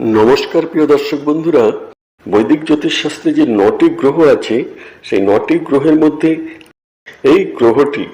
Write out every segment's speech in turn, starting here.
নমস্কার, প্রিয় দর্শক বন্ধুরা। বৈদিক জ্যোতিষশাস্ত্রে যে নটি গ্রহ আছে, সেই নটি গ্রহের মধ্যে এই গ্রহটি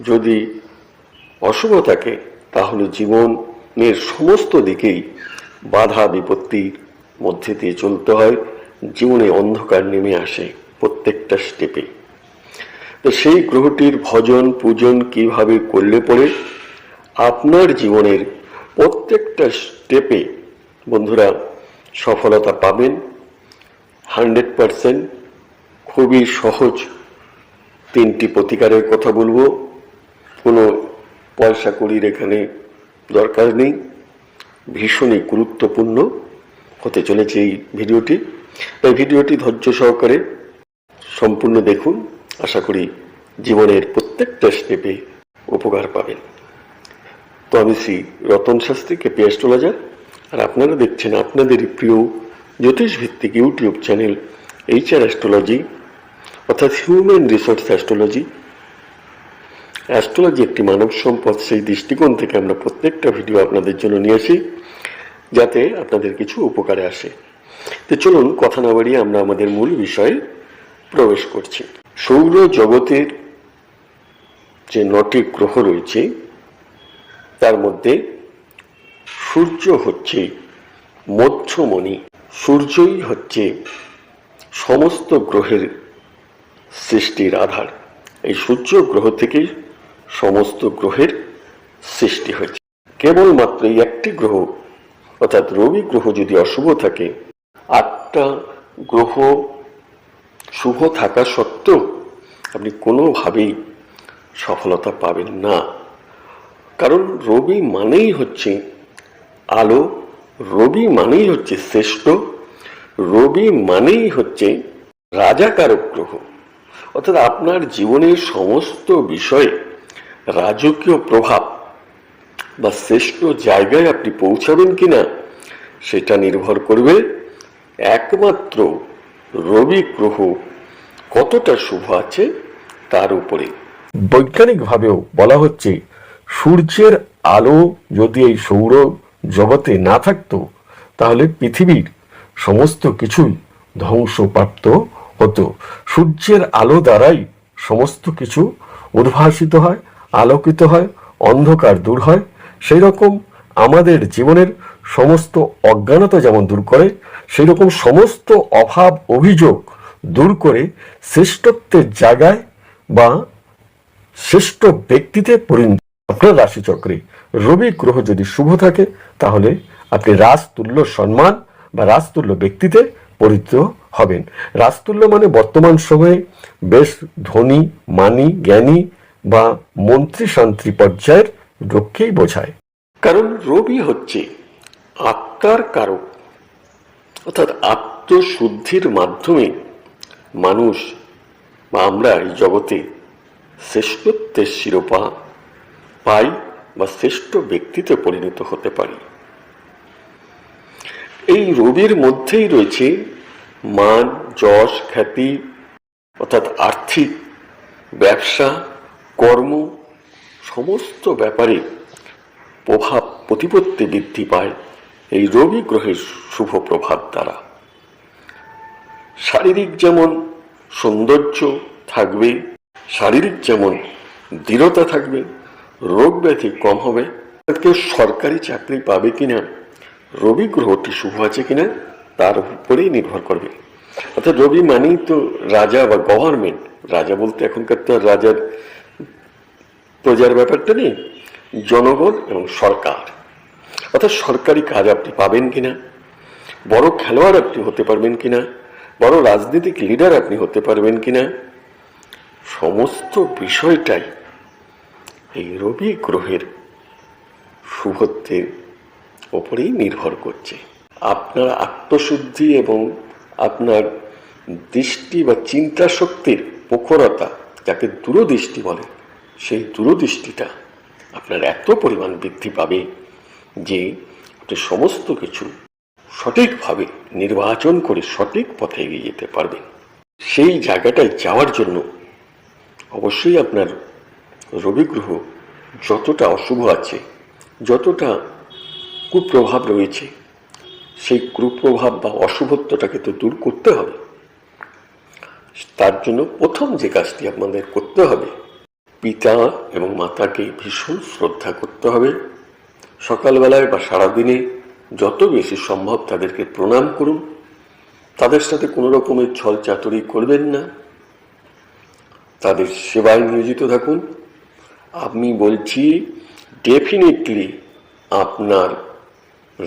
যদি অশুভ থাকে, তাহলে জীবনের সমস্ত দিকেই বাধা বিপত্তির মধ্যে দিয়ে চলতে হয়। জীবনে অন্ধকার নেমে আসে প্রত্যেকটা স্টেপে তো সেই গ্রহটির ভজন, পূজন কীভাবে করলে পরে আপনার জীবনের প্রত্যেকটা স্টেপে বন্ধুরা, সফলতা পাবেন। হান্ড্রেড পারসেন্ট খুবই সহজ তিনটি প্রতিকারের কথা বলব। কোনো পয়সা কড়ির এখানে দরকার নেই। ভীষণই গুরুত্বপূর্ণ হতে চলেছে এই ভিডিওটি। তাই ভিডিওটি ধৈর্য সহকারে সম্পূর্ণ দেখুন। আশা করি জীবনের প্রত্যেকটা স্টেপে উপকার পাবেন। তো আমি শ্রী রতন শাস্ত্রী কেপি অ্যাস্ট্রোলজার আর আপনারা দেখছেন আপনাদেরই প্রিয় জ্যোতিষ ভিত্তিক YouTube channel H R astrology, অর্থাৎ হিউম্যান রিসোর্স অ্যাস্ট্রোলজি। অ্যাস্ট্রোলজি একটি মানব সম্পদ, সেই দৃষ্টিকোণ থেকে আমরা প্রত্যেকটা ভিডিও আপনাদের জন্য নিয়ে আসি, যাতে আপনাদের কিছু উপকারে আসে। তো চলুন, কথা না বাড়িয়ে আমরা আমাদের মূল বিষয়ে প্রবেশ করছি। সৌর জগতের যে নটি গ্রহ রয়েছে, তার মধ্যে সূর্য হচ্ছে মধ্যমণি সূর্যই হচ্ছে সমস্ত গ্রহের সৃষ্টির আধার। এই সূর্য গ্রহ থেকেই সমস্ত গ্রহের সৃষ্টি হয়েছে। কেবলমাত্র এই একটি গ্রহ, অর্থাৎ রবি গ্রহ যদি অশুভ থাকে, আটটা গ্রহ শুভ থাকা সত্ত্বেও আপনি কোনোভাবেই সফলতা পাবেন না। কারণ রবি মানেই হচ্ছে আলো, রবি মানেই হচ্ছে শ্রেষ্ঠ, রবি মানেই হচ্ছে রাজাকারক গ্রহ অর্থাৎ আপনার জীবনের সমস্ত বিষয়ে রাজকীয় প্রভাব বা শ্রেষ্ঠ জায়গায় আপনি পৌঁছাবেন কিনা, সেটা নির্ভর করবে একমাত্র রবি গ্রহ কতটা শুভ আছে তার উপরে। বৈজ্ঞানিকভাবেও বলা হচ্ছে, সূর্যের আলো যদি এই সৌর জগতে না থাকতো, তাহলে পৃথিবীর সমস্ত কিছুই ধ্বংসপ্রাপ্ত হতো। সূর্যের আলো দ্বারাই সমস্ত কিছু উদ্ভাসিত হয়, আলোকিত হয়, অন্ধকার দূর হয়। সেই রকম আমাদের জীবনের সমস্ত অজ্ঞানতা যেমন দূর করে সেই রকম সমস্ত অভাব অভিযোগ দূর করে শ্রেষ্ঠত্বের জায়গায় বা শ্রেষ্ঠ ব্যক্তিতে পরিণত আপনার রাশিচক্রে রবি গ্রহ যদি শুভ থাকে, তাহলে আপনি রাজতুল্য সম্মান বা রাজতুল্য ব্যক্তিতে পরিচিত হবেন। রাজতুল্য মানে বর্তমান সময়ে বেশ ধনী, মানি, জ্ঞানী বা মন্ত্রী শান্তি পর্যায়ের লোককেই বোঝায়। কারণ রবি হচ্ছে আত্মার কারক। অর্থাৎ আত্মশুদ্ধির মাধ্যমে মানুষ বা আমরা এই জগতে শ্রেষ্ঠত্বের শিরোপা পাই। বা শ্রেষ্ঠ ব্যক্তিতে পরিণত হতে পারি। এই রবির মধ্যেই রয়েছে মান, যশ, খ্যাতি, অর্থাৎ আর্থিক ব্যবসা, কর্ম, সমস্ত ব্যাপারে প্রভাব, প্রতিপত্তি বৃদ্ধি পায় এই রবি গ্রহের শুভ প্রভাব দ্বারা। শারীরিক যেমন সৌন্দর্য থাকবে, শারীরিক যেমন দৃঢ়তা থাকবে রোগ ব্যাধি কম হবে। কেউ সরকারি চাকরি পাবে কিনা, রবি গ্রহটি শুভ আছে কিনা, তার উপরেই নির্ভর করবে। অর্থাৎ রবি মানেই তো রাজা বা গভর্নমেন্ট রাজা বলতে এখনকার তো রাজার প্রজার ব্যাপারটা নেই, জনগণ এবং সরকার। অর্থাৎ সরকারি কাজ আপনি পাবেন কিনা, বড় খেলোয়াড় আপনি হতে পারবেন কিনা, বড় রাজনৈতিক লিডার আপনি হতে পারবেন কিনা, সমস্ত বিষয়টাই এই রবি গ্রহের শুভত্বের ওপরেই নির্ভর করছে। আপনার আত্মশুদ্ধি এবং আপনার দৃষ্টি বা চিন্তা শক্তির প্রখরতা, যাকে দূরদৃষ্টি বলে, সেই দূরদৃষ্টিটা আপনার এত পরিমাণ বৃদ্ধি পাবে যে আপনি সমস্ত কিছু সঠিকভাবে নির্বাচন করে সঠিক পথে এগিয়ে যেতে পারবেন। সেই জায়গাটায় যাওয়ার জন্য অবশ্যই আপনার রবি গ্রহ যতটা অশুভ আছে, যতটা কুপ্রভাব রয়েছে, সেই কুপ্রভাব বা অশুভত্বটাকে তো দূর করতে হবে। তার জন্য প্রথম যে কাজটি আপনাদের করতে হবে, পিতা এবং মাতাকে ভীষণ শ্রদ্ধা করতে হবে। সকালবেলায় বা সারাদিনে যত বেশি সম্ভব তাদেরকে প্রণাম করুন। তাদের সাথে কোনো রকমের ছল চাতুরি করবেন না। তাদের সেবায় নিয়োজিত থাকুন। আমি বলছি ডেফিনেটলি আপনার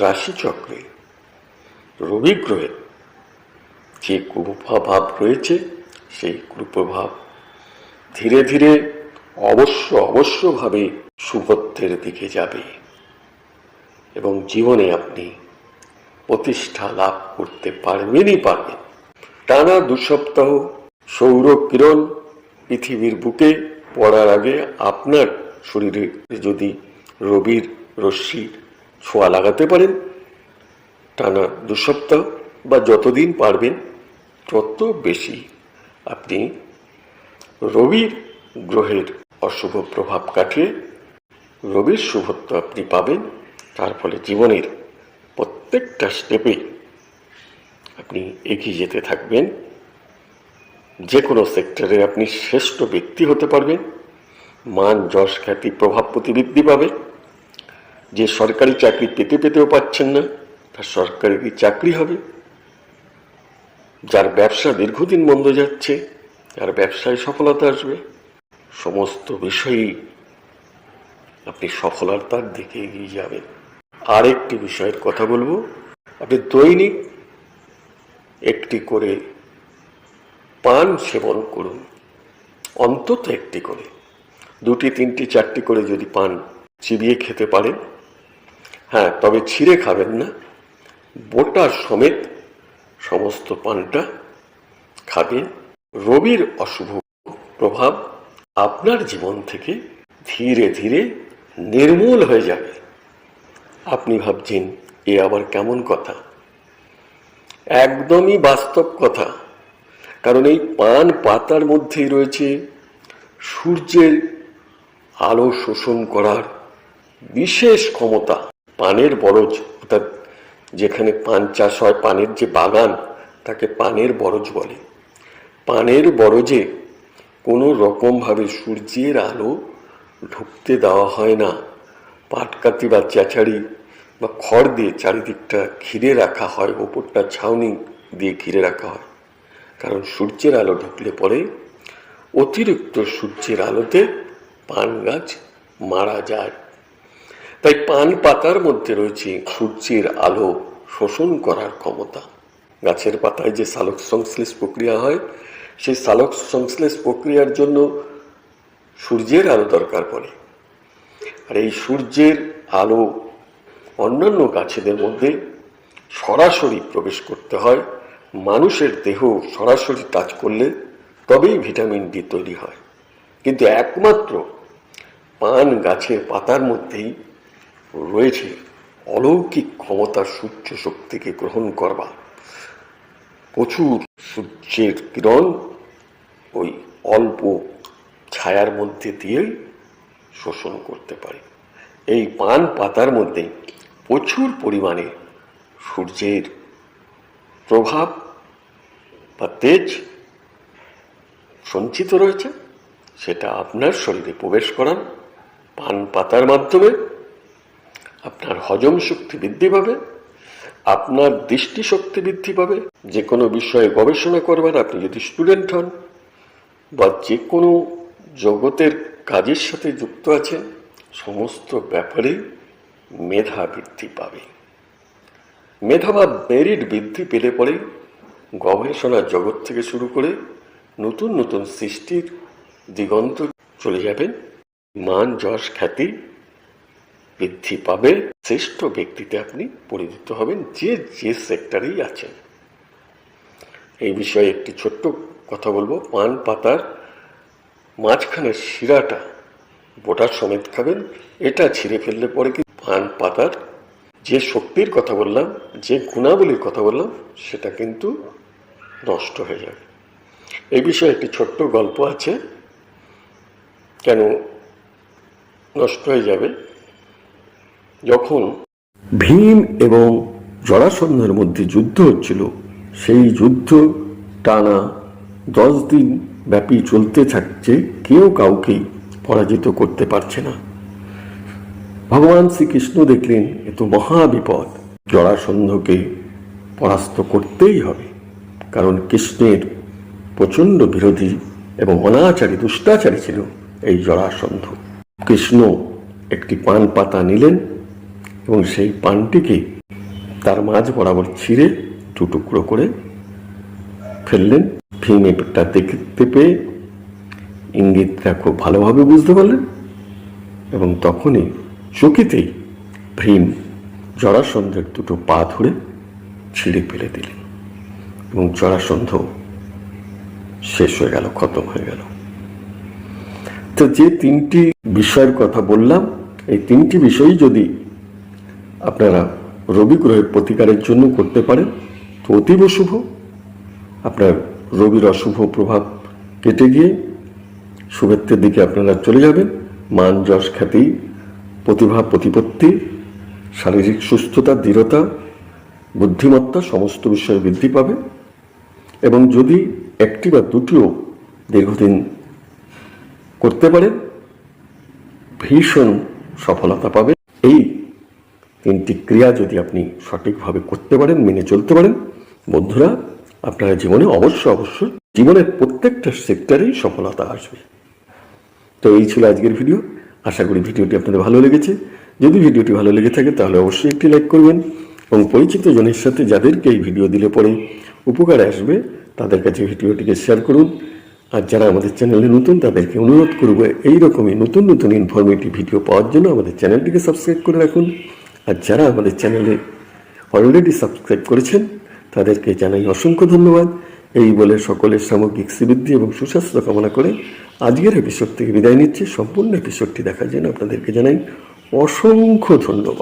রাশিচক্রে রবি গ্রহের যে কুপ্রভাব রয়েছে, সেই কুপ্রভাব ধীরে ধীরে অবশ্য অবশ্যভাবে শুভত্বের দিকে যাবে এবং জীবনে আপনি প্রতিষ্ঠা লাভ করতে পারবেনই পারবেন। টানা দু সপ্তাহ সৌর কিরণ পৃথিবীর বুকে পড়ার আগে আপনার শরীরে যদি রবির রশ্মির ছোঁয়া লাগাতে পারেন, টানা দু সপ্তাহ বা যতদিন পারবেন, তত বেশি আপনি রবির গ্রহের অশুভ প্রভাব কাটিয়ে রবির শুভত্ব আপনি পাবেন। তার ফলে জীবনের প্রত্যেকটা স্টেপে আপনি এগিয়ে যেতে থাকবেন। যে কোনো সেক্টরে আপনি শ্রেষ্ঠ ব্যক্তি হতে পারবেন। মান, যশ, খ্যাতি, প্রভাব প্রতিবৃদ্ধি পাবে। যে সরকারি চাকরি পেতে পেতেও পাচ্ছেন না, তার সরকারি চাকরি হবে। যার ব্যবসা দীর্ঘদিন মন্দ যাচ্ছে, তার ব্যবসায় সফলতা আসবে। সমস্ত বিষয়েই আপনি সফলতার দিকে এগিয়ে যাবেন। আরেকটি বিষয়ের কথা বলব। আপনি দৈনিক একটি করে পান সেবন করুন। অন্তত একটি করে। দুটি, তিনটি, চারটি করে যদি পান চিবিয়ে খেতে পারেন। হ্যাঁ তবে ছিঁড়ে খাবেন না। বোটা সমেত সমস্ত পানটা খাবেন। রবির অশুভ প্রভাব আপনার জীবন থেকে ধীরে ধীরে নির্মূল হয়ে যাবে। আপনি ভাবছেন, এ আবার কেমন কথা? একদমই বাস্তব কথা। কারণ এই পান পাতার মধ্যেই রয়েছে সূর্যের আলো শোষণ করার বিশেষ ক্ষমতা। পানের বরজ, অর্থাৎ যেখানে পান চাষ হয়, পানের যে বাগান, তাকে পানের বরজ বলে। পানের বরজে কোনো রকমভাবে সূর্যের আলো ঢুকতে দেওয়া হয় না। পাটকাতি বা চেঁচাড়ি বা খড় দিয়ে চারিদিকটা ঘিরে রাখা হয়, ওপরটা ছাউনি দিয়ে ঘিরে রাখা হয়। কারণ সূর্যের আলো ঢুকলে পরে অতিরিক্ত সূর্যের আলোতে পান গাছ মারা যায়। তাই পান পাতার মধ্যে রয়েছে সূর্যের আলো শোষণ করার ক্ষমতা। গাছের পাতায় যে সালোক সংশ্লেষ প্রক্রিয়া হয়, সেই সালোক সংশ্লেষ প্রক্রিয়ার জন্য সূর্যের আলো দরকার পড়ে। আর এই সূর্যের আলো অন্যান্য গাছেদের মধ্যে সরাসরি প্রবেশ করতে হয়। মানুষের দেহ সরাসরি টাচ করলে তবেই ভিটামিন ডি তৈরি হয়। কিন্তু একমাত্র পান গাছের পাতার মধ্যেই রয়েছে অলৌকিক ক্ষমতা সূর্য শক্তিকে গ্রহণ করবার প্রচুর সূর্যের কিরণ ওই অল্প ছায়ার মধ্যে দিয়েই শোষণ করতে পারে। এই পান পাতার মধ্যে প্রচুর পরিমাণে সূর্যের প্রভাব বা তেজ সঞ্চিত রয়েছে, সেটা আপনার শরীরে প্রবেশ করান পান পাতার মাধ্যমে, আপনার হজম শক্তি বৃদ্ধি পাবে, আপনার দৃষ্টিশক্তি বৃদ্ধি পাবে। যে কোনো বিষয়ে গবেষণা করবার আপনি যদি স্টুডেন্ট হন বা যে কোনো জগতের কাজের সাথে যুক্ত আছেন, সমস্ত ব্যাপারেই মেধা বৃদ্ধি পাবে। মেধা বা মেরিট বৃদ্ধি পেলে পরে গবেষণার জগৎ থেকে শুরু করে নতুন নতুন সৃষ্টির দিগন্ত চলে যাবেন মান যশ খ্যাতি বৃদ্ধি পাবে। শ্রেষ্ঠ ব্যক্তিতে আপনি পরিণত হবেন যে যে সেক্টরেই আছেন। এই বিষয়ে একটি ছোট্ট কথা বলব। পান পাতার মাঝখানের শিরাটা বোটার সমেত খাবেন। এটা ছিঁড়ে ফেললে পরে কি পান পাতার যে শক্তির কথা বললাম, যে গুণাবলীর কথা বললাম, সেটা কিন্তু নষ্ট হয়ে যাবে এই বিষয়ে একটি ছোট্ট গল্প আছে, কেন নষ্ট হয়ে যাবে? যখন ভীম এবং জরাসন্ধের মধ্যে যুদ্ধ হচ্ছিল, সেই যুদ্ধ টানা দশ দিন ব্যাপী চলতে থাকছে, কেউ কাউকে পরাজিত করতে পারছে না। ভগবান শ্রীকৃষ্ণ দেখলেন, এ তো মহাবিপদ জরাসন্ধকে পরাস্ত করতেই হবে, কারণ কৃষ্ণের প্রচণ্ড বিরোধী এবং অনাচারী, দুষ্টাচারী ছিল এই জরাসন্ধ। কৃষ্ণ একটি পান পাতা নিলেন এবং সেই পানটিকে তার মাঝ বরাবর ছিঁড়ে দু টুকরো করে ফেললেন। ভীম এটা দেখতে পেয়ে ইঙ্গিতটা খুব ভালোভাবে বুঝতে পারলেন এবং তখনই চকিতেই ভীম জরাসন্ধের দুটো পা ধরে ছিঁড়ে ফেলে দিলেন এবং জরাসন্ধ শেষ হয়ে গেল, খতম হয়ে গেল। তো যে তিনটি বিষয়ের কথা বললাম, এই তিনটি বিষয় যদি আপনারা রবি গ্রহের প্রতিকারের জন্য করতে পারেন, তো অতীব শুভ। আপনার রবির অশুভ প্রভাব কেটে গিয়ে শুভেচ্ছের দিকে আপনারা চলে যাবেন। মান যশ খ্যাতি প্রতিভা, প্রতিপত্তি, শারীরিক সুস্থতা, দৃঢ়তা, বুদ্ধিমত্তা সমস্ত বিষয়ে বৃদ্ধি পাবে। এবং যদি একটি বা দুটিও দীর্ঘদিন করতে পারেন ভীষণ সফলতা পাবে। এই তিনটি ক্রিয়া যদি আপনি সঠিকভাবে করতে পারেন, মেনে চলতে পারেন, বন্ধুরা, আপনার জীবনে অবশ্য অবশ্য জীবনের প্রত্যেকটা সেক্টরেই সফলতা আসবে। তো এই ছিল আজকের ভিডিও আশা করি ভিডিওটি আপনাদের ভালো লেগেছে। যদি ভিডিওটি ভালো লেগে থাকে, তাহলে অবশ্যই একটি লাইক করবেন এবং পরিচিত জনের সাথে যাদেরকে এই ভিডিও দিলে পরে উপকারে আসবে, তাদের কাছে ভিডিওটিকে শেয়ার করুন। আর যারা আমাদের চ্যানেলে নতুন, তাদেরকে অনুরোধ করব এইরকমই নতুন নতুন ইনফরমেটিভ ভিডিও পাওয়ার জন্য আমাদের চ্যানেলটিকে সাবস্ক্রাইব করে রাখুন। আর যারা আমাদের চ্যানেলে অলরেডি সাবস্ক্রাইব করেছেন, তাদেরকে জানাই অসংখ্য ধন্যবাদ। এই বলে সকলের সামগ্রিক শ্রীবৃদ্ধি এবং সুস্বাস্থ্য কামনা করে আজকের এপিসোড থেকে বিদায় নিচ্ছি। সম্পূর্ণ এপিসোডটি দেখার জন্য আপনাদেরকে জানাই অসংখ্য ধন্যবাদ।